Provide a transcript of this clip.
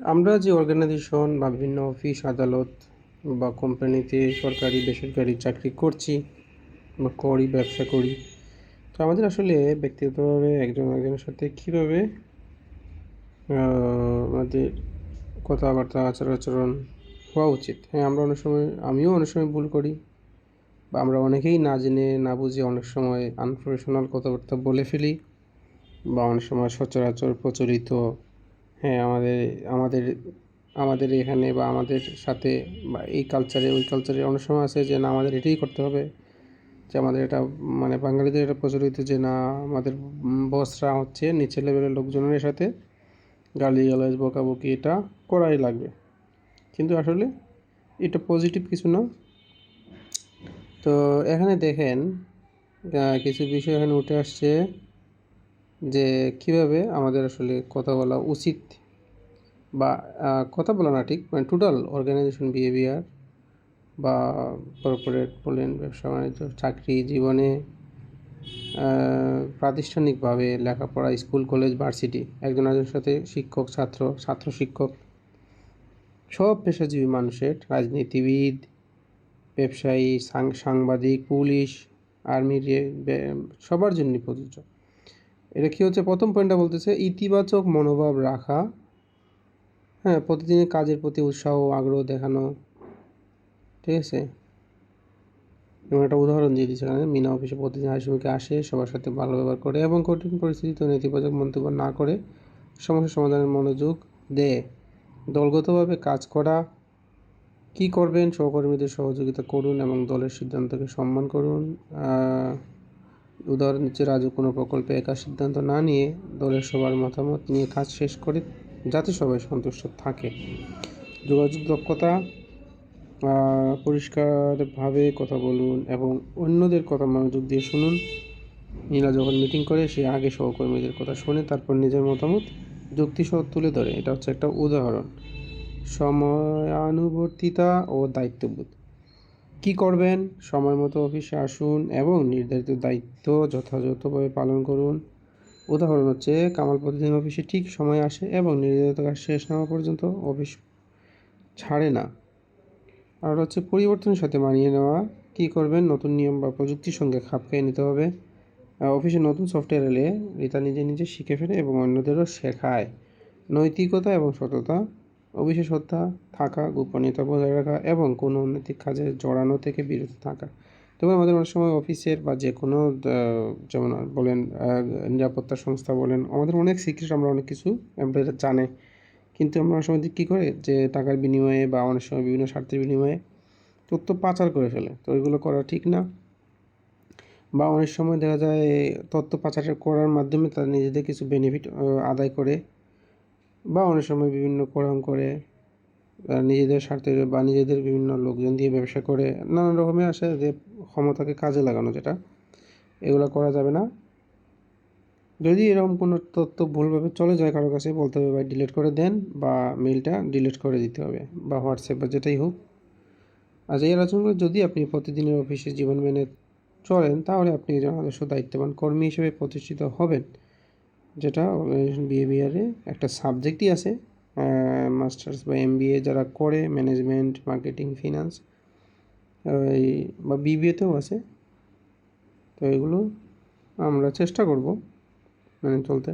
আমরা যে অর্গানাইজেশন বা বিভিন্ন অফিস আদালত বা কোম্পানিতে সরকারি, বেসরকারি চাকরি করছি, বা করি, ব্যবসা করি, তো আমাদের আসলে ব্যক্তিগতভাবে একজন একজনের সাথে কীভাবে আমাদের কথাবার্তা আচার আচরণ হওয়া উচিত? হ্যাঁ আমরা অনেক সময়, আমিও অনেক সময় ভুল করি, বা আমরা অনেকেই না জেনে, না বুঝে অনেক সময় আনপ্রফেশনাল কথাবার্তা বলে ফেলি, বা অনেক সময় সচরাচর প্রচলিত হ্যাঁ আমাদের আমাদের আমাদের এখানে বা আমাদের সাথে বা এই কালচারে ওই কালচারে অনেক সময় আছে যে না, আমাদের এটাই করতে হবে। যে আমাদের এটা মানে বাঙালিদের এটা প্রচলিত যে না, আমাদের বসরা হচ্ছে নিচের লেভেলের লোকজনের সাথে গালি গালাজ বকাবকি এটা করাই লাগবে। কিন্তু আসলে এটা পজিটিভ কিছু না। তো এখানে দেখেন কিছু বিষয় এখানে উঠে আসছে। যে কীভাবে আমাদের আসলে কথা বলা উচিত বা কথা বলা না ঠিক মানে টোটাল অর্গানাইজেশন বিহেভিয়ার বা কর্পোরেট বলেন, ব্যবসা বাণিজ্য, চাকরি জীবনে প্রাতিষ্ঠানিকভাবে লেখাপড়া, স্কুল, কলেজ ভার্সিটি একজন একজনের সাথে শিক্ষক, ছাত্র ছাত্র শিক্ষক, সব পেশাজীবী মানুষের, রাজনীতিবিদ, ব্যবসায়ী সাংবাদিক, পুলিশ আর্মির সবার জন্য প্রযোজ্য। এটা কী হচ্ছে? প্রথম পয়েন্টটা বলতেছে, ইতিবাচক মনোভাব রাখা। হ্যাঁ প্রতিদিনের কাজের প্রতি উৎসাহ আগ্রহ দেখানো। ঠিক আছে? এবং একটা উদাহরণ দিয়ে দিচ্ছে এখানে। মিনা অফিসে প্রতিদিন হাসিমুখে আসে, সবার সাথে ভালো ব্যবহার করে এবং কঠিন পরিস্থিতিতে নেতিবাচক মন্তব্য না করে সমস্যা সমাধানের মনোযোগ দেয়। দলগতভাবে কাজ করা, কি করবেন, সহকর্মীদের সহযোগিতা করুন এবং দলের সিদ্ধান্তকে সম্মান করুন। উদাহরণ দিচ্ছে রাজু কোনো প্রকল্পে একা সিদ্ধান্ত না নিয়ে দলের সবার মতামত নিয়ে কাজ শেষ করে যাতে সবাই সন্তুষ্ট থাকে। যোগাযোগ দক্ষতা পরিষ্কারভাবে কথা বলুন এবং অন্যদের কথা মনোযোগ দিয়ে শুনুন। নীলা যখন মিটিং করে, সে আগে সহকর্মীদের কথা শুনে, তারপর নিজের মতামত যুক্তিসহ তুলে ধরে। এটা হচ্ছে একটা উদাহরণ। সময়ানুবর্তিতা ও দায়িত্ববোধ। কি করবেন? সময় মতো অফিসে আসুন এবং নির্ধারিত দায়িত্ব যথাযথভাবে পালন করুন। উদাহরণ হচ্ছে, কামাল প্রতিদিন অফিসে ঠিক সময় আসে এবং নির্ধারিত কাজ শেষ না হওয়া পর্যন্ত অফিস ছাড়ে না। আর হচ্ছে, পরিবর্তনের সাথে মানিয়ে নেওয়া। কী করবেন? নতুন নিয়ম বা প্রযুক্তির সঙ্গে খাপ খাইয়ে নিতে হবে। অফিসে নতুন সফটওয়্যার এলে রিতা নিজে নিজে শিখে ফেলে এবং অন্যদেরও শেখায়। নৈতিকতা এবং সততা অফিসে শ্রদ্ধা থাকা, গোপনীয়তা বজায় রাখা এবং কোনো অনৈতিক কাজে জড়ানো থেকে বিরত থাকা। তবে আমাদের অনেক সময় অফিসের বা যে কোনো যেমন বলেন নিরাপত্তা সংস্থা বলেন, আমাদের অনেক সিক্রেট আমরা অনেক কিছু এমপ্লয়িরা জানে। কিন্তু আমরা অনেক সময় কী করে? যে টাকার বিনিময়ে বা অনেক সময় বিভিন্ন স্বার্থের বিনিময়ে তথ্য পাচার করে ফেলে। তো এগুলো করা ঠিক না। বা অনেক সময় দেখা যায়, তথ্য পাচার করার মাধ্যমে তারা নিজেদের কিছু বেনিফিট আদায় করে। বা অনেক সময় বিভিন্ন কোরাম করে নিজেদের স্বার্থে বা নিজেদের বিভিন্ন লোকজন দিয়ে ব্যবসা করে, নানান রকমের আসে যে ক্ষমতাকে কাজে লাগানো যেটা। এগুলো করা যাবে না। যদি এরকম কোনো তথ্য ভুলভাবে চলে যায় কারও কাছে, বলতে হবে, ভাই ডিলিট করে দেন বা মেলটা ডিলিট করে দিতে হবে বা হোয়াটসঅ্যাপ বা যেটাই হোক। আচ্ছা এই আলোচনাগুলো যদি আপনি প্রতিদিনের অফিসে জীবন মেনে চলেন, তাহলে আপনি একজন আদর্শ দায়িত্ববান কর্মী হিসেবে প্রতিষ্ঠিত হবেন, যেটা অর্গানাইজেশন বিহেভিয়ারে একটা সাবজেক্টই আছে মাস্টার্স বা এম যারা করে ম্যানেজমেন্ট মার্কেটিং ফিনান্স এই বা বিবিএতেও আছে। তো এগুলো আমরা চেষ্টা করব মেনে চলতে।